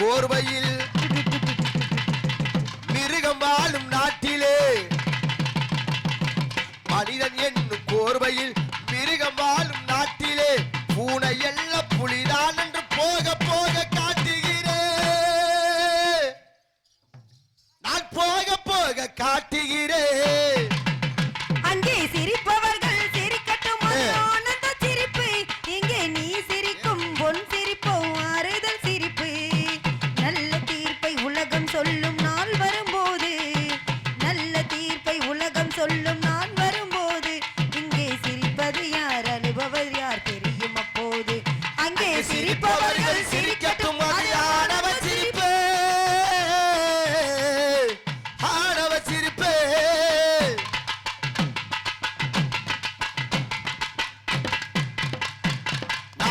கோர்வையில் மிருகம் வாழும் நாட்டிலே. மனிதன் என்னும் கோர்வையில் மிருகம் வாழும் நாட்டிலே. பூனை எல்லாம்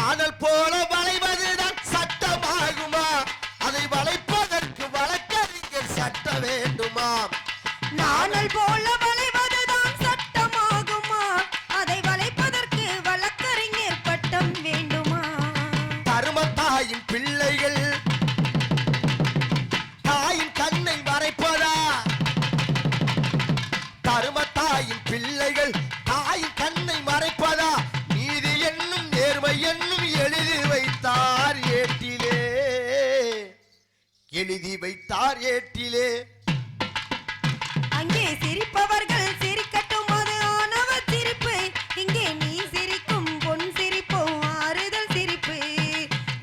காதல் போல வளைவதுதான் சட்டமாகுமா? அதை வளைப்பதற்கு வழக்கறிஞர் சட்ட வேண்டுமா? நாணல் போல வளை எழுதி வைத்தார் ஏட்டிலே. அங்கே சிரிப்பவர்கள் சிரிக்கட்டும் ஆணவ சிரிப்பு. இங்கே நீ சிரிக்கும் பொன் சிரிப்போ ஆறுதல் சிரிப்பு.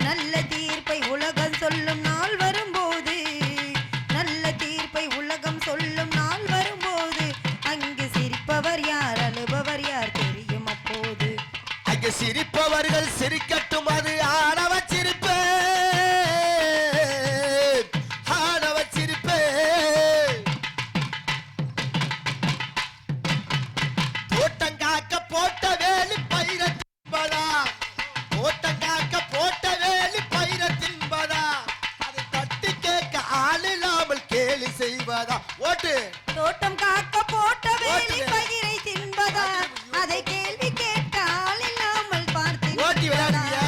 நல்ல தீர்ப்பை உலகம் சொல்லும் நாள் வரும்போது நல்ல தீர்ப்பை உலகம் சொல்லும் நாள் வரும்போது அங்கு சிரிப்பவர் யார் அழுபவர் யார் தெரியும் அப்போது. அங்கே சிரிப்பவர்கள் சிரிக்கட்டும் அது ஆணவ செய்வதா ஓட்டு. தோட்டம் காக்க போட்ட வேலி. பயிரை தின்பதா? அதை கேள்வி கேட்டால் இல்லாமல் பார்த்து ஓட்டி விளையாடுறியா?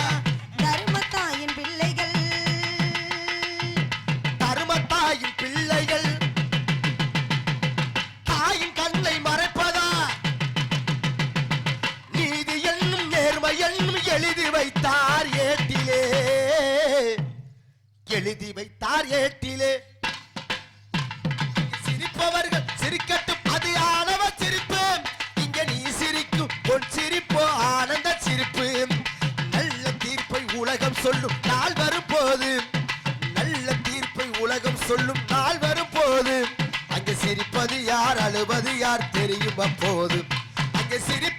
தர்மத்தாயின் பிள்ளைகள். தருமத்தாயின் பிள்ளைகள். தாயின் கண்ணை மறைப்பதா? நீதி என்னும் நேர்மை என்னும் எழுதி வைத்தார் ஏட்டிலே. எழுதி வைத்தார் ஏட்டிலே. சொல்லும் நாள் வரும்போது நல்ல தீர்ப்பை உலகம் சொல்லும் நாள் வரும்போது அங்க சிரிப்பது யார் அழுவது யார் தெரியும் அப்போது. அங்க சிரிப்பு